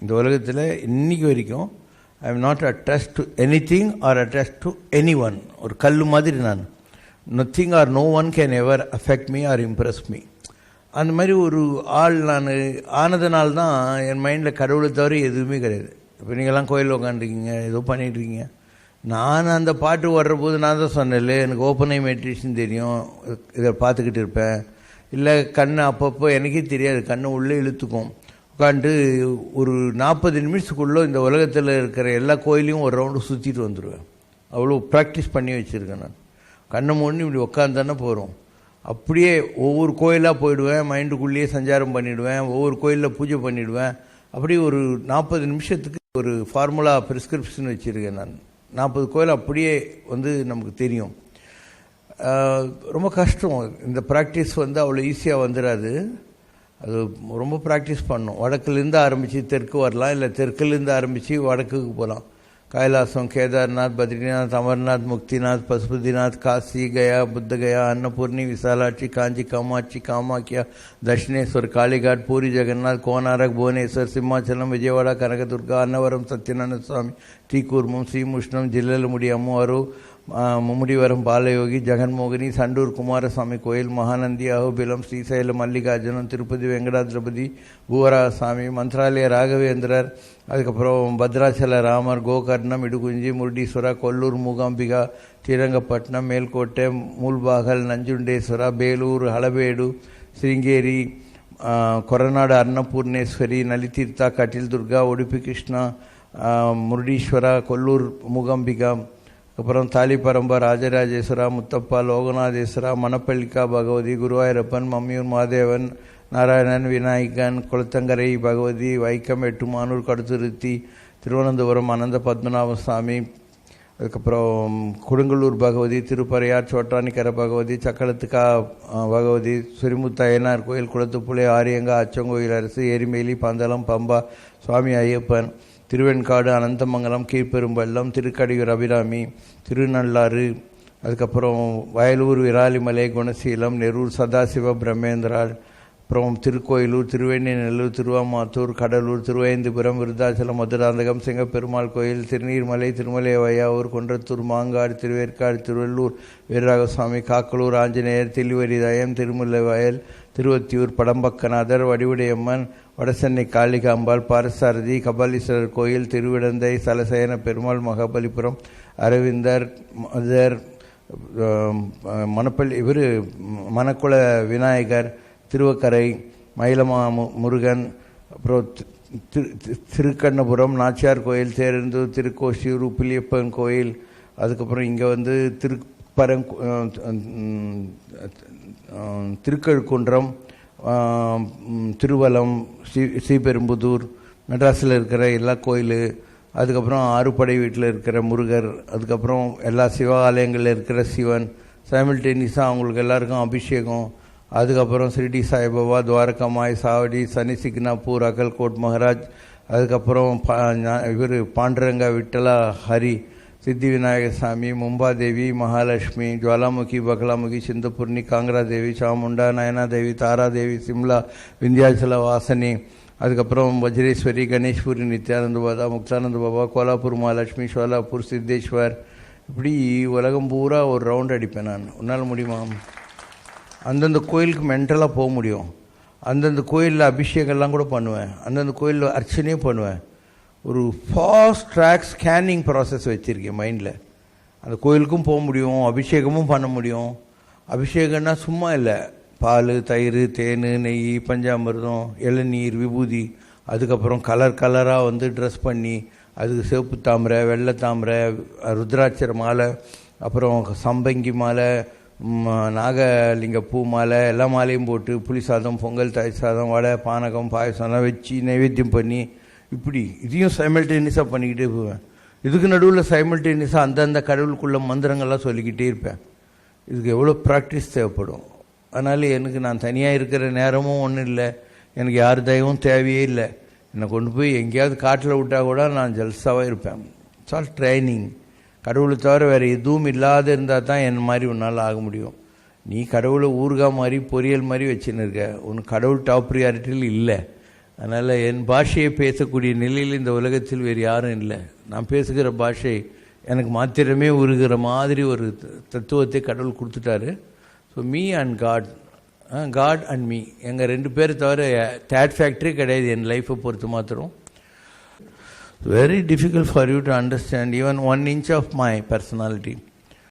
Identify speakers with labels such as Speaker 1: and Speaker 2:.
Speaker 1: இந்த உலகத்தில் இன்னைக்கு வரைக்கும் I am not attach to anything or attach to anyone ஒரு கல் மாதிரி நான். Nothing or no one can ever affect me or impress me அந்த மாதிரி ஒரு ஆள் நான் ஆனதுனால தான் என் மைண்டில் கடவுளை தவிர எதுவுமே கிடையாது. இப்போ நீங்கள்லாம் கோயிலில் உட்காந்துருக்கீங்க ஏதோ பண்ணிகிட்ருக்கீங்க நான் அந்த பாட்டு ஓடுற போது நான் தான் சொன்னேன்ல எனக்கு ஓப்பனை மெடிடேஷன் தெரியும் இதை பார்த்துக்கிட்டு இருப்பேன். இல்லை கண் அப்பப்போ எனக்கே தெரியாது கண்ணை உள்ளே இழுத்துக்கும். உட்காந்து ஒரு நாற்பது நிமிஷத்துக்குள்ளே இந்த உலகத்தில் இருக்கிற எல்லா கோயிலையும் ஒரு ரவுண்டு சுற்றிட்டு வந்துடுவேன் அவ்வளோ ப்ராக்டிஸ் பண்ணி வச்சுருக்கேன் நான். கண்ணை மூடி இப்படி உட்காந்தானே போகிறோம் அப்படியே ஒவ்வொரு கோயிலாக போயிடுவேன் மைண்டுக்குள்ளேயே சஞ்சாரம் பண்ணிவிடுவேன் ஒவ்வொரு கோயிலில் பூஜை பண்ணிவிடுவேன் அப்படியே ஒரு நாற்பது நிமிஷத்துக்கு ஒரு ஃபார்முலா ப்ரிஸ்கிரிப்ஷன் வச்சுருக்கேன் நான். நாற்பது கோயில் அப்படியே வந்து நமக்கு தெரியும். ரொம்ப கஷ்டம். இந்த ப்ராக்டிஸ் வந்து அவ்வளோ ஈஸியாக வந்துடாது அது ரொம்ப ப்ராக்டிஸ் பண்ணும் வடக்குலேருந்து ஆரம்பித்து தெற்கு வரலாம் இல்லை தெற்குலேருந்து ஆரம்பித்து வடக்குக்கு போகலாம் கைலாசம் கேதார்நாத் பத்ரிநாத் அமர்நாத் முக்திநாத் பசுபதிநாத் காசி கயா புத்த கயா அன்னபூர்ணி விசாலாட்சி காஞ்சி காமாட்சி காமாக்கியா தட்சிணேஸ்வர் காளிகாட் பூரி ஜெகநாத் கோனாரக் புவனேஸ்வர் சிம்மாச்சலம் விஜயவாடா கனகதுர்கா அன்னவரம் சத்யநாராயண சுவாமி ஸ்ரீகூர்மம் ஸ்ரீமுஷ்ணம் ஜில்லலமுடி அம்மாரு மும்முடிவரம் பாலயோகி ஜெகன்மோகினி சண்டூர் குமாரசாமி கோயில் மகாநந்தி அகோபிலம் ஸ்ரீசைலம் மல்லிகார்ஜுனம் திருப்பதி வெங்கடாதிரபதி பூவராசாமி மந்திராலய ராகவேந்திரர் அதுக்கப்புறம் பத்ராச்சல ராமர் கோகர்ணம் இடுகுஞ்சி முருடீஸ்வரா கொல்லூர் மூகாம்பிகா ஸ்ரீரங்கப்பட்டினம் மேல்கோட்டை மூல்பாகல் நஞ்சுண்டேஸ்வரா பேலூர் ஹலபேடு சிருங்கேரி கொரநாடு அன்னபூர்ணேஸ்வரி நலிதீர்த்தா கட்டில் துர்கா உடுப்பி கிருஷ்ணா முருடீஸ்வரா கொல்லூர் மூகாம்பிகா அப்புறம் தாலிப்பரம்பா ராஜராஜேஸ்வரா முத்தப்பா லோகநாதேஸ்வரா மணப்பள்ளிக்கா பகவதி குருவாயூரப்பன் மம்மியூர் மாதேவன் நாராயணன் விநாயகன் குளத்தங்கரை பகவதி வைக்கம் எட்டுமானூர் கடுத்துருத்தி திருவனந்தபுரம் அனந்த பத்மநாப சுவாமி அதுக்கப்புறம் கொடுங்கல்லூர் பகவதி திருப்பறையார் சோட்டானிக்கரை பகவதி சக்களத்துக்கா பகவதி சுரிமுத்த அய்யனார் கோயில் குளத்துப்புளை ஆரியங்கா அச்சங்கோயில் அரசு எரிமேலி பந்தளம் பம்பா சுவாமி ஐயப்பன் திருவெண்காடு அனந்தமங்கலம் கீழ்பெரும்பள்ளம் திருக்கடியூர் அபிராமி திருநள்ளாறு அதுக்கப்புறம் வயலூர் விராலிமலை குணசீலம் நெரூர் சதாசிவ பிரம்மேந்திராள் அப்புறம் திருக்கோயிலூர் திருவெண்ணிநல்லூர் திருவாமாத்தூர் கடலூர் திருவேந்திபுரம் விருத்தாச்சலம் மதுராந்தகம் சிங்கப்பெருமாள் கோயில் திருநீர்மலை திருமலை வையாவூர் குன்றத்தூர் மாங்காடு திருவேற்காடு திருவள்ளூர் வீரராகசுவாமி காக்கலூர் ஆஞ்சநேயர் தில்லிவரிதயம் திருமுல்லை வயல் திருவத்தியூர் படம்பக்கநாதர் வடிவுடையம்மன் வடசென்னை காளிகாம்பாள் பாரசாரதி கபாலீஸ்வரர் கோயில் திருவிடந்தை சலசயன பெருமாள் மகாபலிபுரம் அரவிந்தர் மதர் மணப்பள்ளி இவர் மணக்குள விநாயகர் திருவக்கரை மயிலமா மு- முருகன் அப்புறம் திரு- திருக்கண்ணபுரம் நாச்சியார் கோயில் தேரந்தூர் திருக்கோஷியூர் புலியப்பன் கோயில் அதுக்கப்புறம் இங்கே வந்து திருப்பரங் திருக்கழுக்குன்றம் திருவலம் ஸ்ரீ ஸ்ரீபெரும்புதூர் மெட்ராஸில் இருக்கிற எல்லா கோயில் அதுக்கப்புறம் ஆறுபடை வீட்டில் இருக்கிற முருகர் அதுக்கப்புறம் எல்லா சிவாலயங்களில் இருக்கிற சிவன் சைமில்டேனியஸாக அவங்களுக்கு எல்லாருக்கும் அபிஷேகம் அதுக்கப்புறம் ஸ்ரீடி சாய்பாபா துவாரகமாய் சாவடி சனி சிக்னாப்பூர் அகல்கோட் மகாராஜ் அதுக்கப்புறம் இவர் பாண்டுரங்கா விட்டலா ஹரி சித்தி விநாயகர் சாமி மும்பாதேவி மகாலட்சுமி ஜுவாலாமுகி பகலாமுகி சிந்தபூர்ணி காங்கராதேவி சாமுண்டா நயனாதேவி தாராதேவி சிம்லா விந்தியாச்சல வாசனி அதுக்கப்புறம் வஜ்ரேஸ்வரி கணேஷ்புரி நித்யானந்த பாபா முக்தானந்த பாபா கோலாப்பூர் மகாலட்சுமி ஷோலாப்பூர் சித்தேஸ்வர். இப்படி உலகம் பூரா ஒரு ரவுண்ட் அடிப்பேன் நான். உன்னால் முடியுமா? அந்தந்த கோயிலுக்கு மென்டலாக போக முடியும். அந்தந்த கோயிலில் அபிஷேகம்லாம் கூட பண்ணுவேன். அந்தந்த கோயிலில் அர்ச்சனையும் பண்ணுவேன். ஒரு ஃபாஸ்ட் ட்ராக் ஸ்கேனிங் ப்ராசஸ் வச்சுருக்கேன் மைண்டில் அந்த கோயிலுக்கும் போக முடியும் அபிஷேகமும் பண்ண முடியும். அபிஷேகம்னா சும்மா இல்லை. பால் தயிர் தேன் நெய் பஞ்சாமிர்தம் இளநீர் விபூதி. அதுக்கப்புறம் கலர் கலராக வந்து ட்ரெஸ் பண்ணி அதுக்கு சிவப்பு தாமரை வெள்ளை தாமரை ருத்ராட்சர மாலை அப்புறம் சம்பங்கி மாலை நாகலிங்க பூ மாலை எல்லா மாலையும் போட்டு புளி சாதம் பொங்கல் தாய் சாதம் வடை பானகம் பாயசம்லாம் வச்சு நைவேத்தியம் பண்ணி இப்படி இதையும் சைமல்டேனியஸாக பண்ணிக்கிட்டே போவேன். இதுக்கு நடுவில் சைமல்டேனியஸாக அந்தந்த கடவுளுக்குள்ள மந்திரங்கள்லாம் சொல்லிக்கிட்டே இருப்பேன். இதுக்கு எவ்வளோ ப்ராக்டிஸ் தேவைப்படும். அதனால் எனக்கு நான் தனியாக இருக்கிற நேரமும் ஒன்றும் இல்லை. எனக்கு யார் தயவும் தேவையே இல்லை. என்னை கொண்டு போய் எங்கேயாவது காட்டில் விட்டால் கூட நான் ஜல்சாவாக இருப்பேன். இட்ஸ் ஆல் ட்ரைனிங் கடவுளை தவிர வேறு எதுவும் இல்லாத இருந்தால் தான் என் மாதிரி உன்னால் ஆக முடியும். நீ கடவுளை ஊறுகாய் மாதிரி பொரியல் மாதிரி வச்சுன்னு இருக்க. உன் கடவுள் டாப் ப்ரியாரிட்டியில் இல்லை. அதனால் என் பாஷையை பேசக்கூடிய நிலையில் இந்த உலகத்தில் வேறு யாரும் இல்லை. நான் பேசுகிற பாஷை எனக்கு மாத்திரமே உருகிற மாதிரி ஒரு தத்துவத்தை கடவுள் கொடுத்துட்டாரு. So me and God God and me எங்கள் ரெண்டு பேர் தவிர தேட் ஃபேக்ட்ரி கிடையாது. என் லைஃப்பை பொறுத்து மாத்திரம். Very difficult for you to understand even one inch of my personality